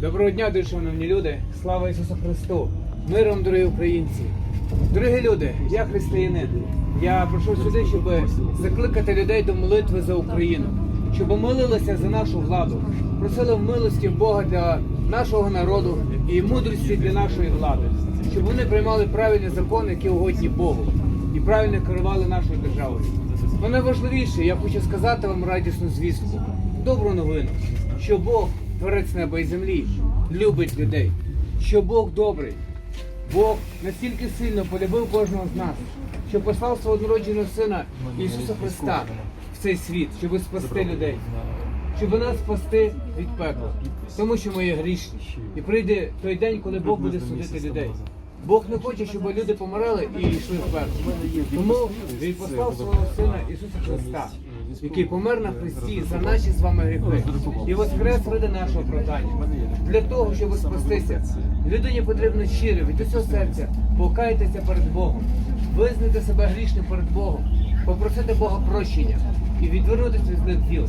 Доброго дня, дуже шановні люди! Слава Ісусу Христу! Миром, дорогі українці! Дорогі люди, я християнин. Я прийшов сюди, щоб закликати людей до молитви за Україну, щоб молилися за нашу владу, просили милості Бога для нашого народу і мудрості для нашої влади, щоб вони приймали правильні закони, які угодні Богу, і правильно керували нашою державою. Но найважливіше, я хочу сказати вам радісну звістку, добру новину, що Бог, творець неба і землі, любить людей, що Бог добрий. Бог настільки сильно полюбив кожного з нас, що послав свого однородженого сина Ісуса Христа в цей світ, щоб спасти людей, щоб нас спасти від пекла, тому що ми є грішні. І прийде той день, коли Бог буде судити людей. Бог не хоче, щоб люди помирали і йшли в пекло. Тому він послав свого сина Ісуса Христа, який помер на хресті за наші з вами гріхи і воскрес ради нашого оправдання. Для того, щоб спастися, людині потрібно щиро від усього серця покаятися перед Богом, визнати себе грішним перед Богом, попросити Бога прощення і відвернутися від злих діл.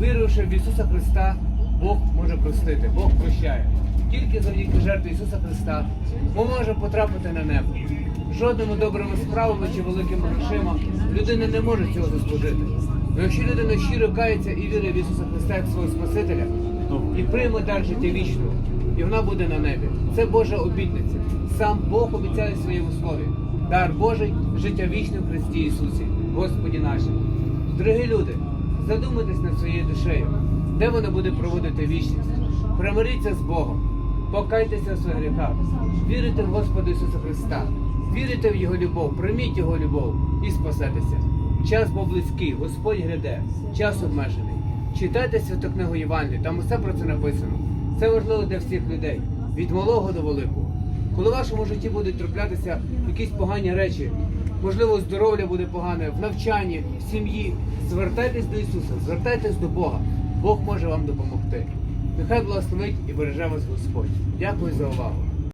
Віруючи в Ісуса Христа, Бог може простити, Бог прощає. Тільки завдяки жертві Ісуса Христа ми можемо потрапити на небо. Жодними добрими справами чи великими грошима людина не може цього заслужити. Но якщо людина щиро кається і вірить в Ісуса Христа як свого Спасителя, і прийме дар життя вічного, і вона буде на небі. Це Божа обітниця. Сам Бог обіцяє в своєму слові. Дар Божий життя вічне в Христі Ісусі, Господі нашому. Дорогі люди, задумайтесь над своєю душею, де вона буде проводити вічність. Примиріться з Богом, покайтеся в своїх гріхах, вірите в Господа Ісуса Христа, вірите в Його любов, прийміть Його любов і спасетеся. Час був близький, Господь гряде, час обмежений. Читайте святу книгу Євангелія, там усе про це написано. Це важливо для всіх людей, від малого до великого. Коли в вашому житті будуть траплятися якісь погані речі, можливо, здоров'я буде погане, в навчанні, в сім'ї, звертайтесь до Ісуса, звертайтесь до Бога. Бог може вам допомогти. Нехай благословить і береже вас Господь. Дякую за увагу.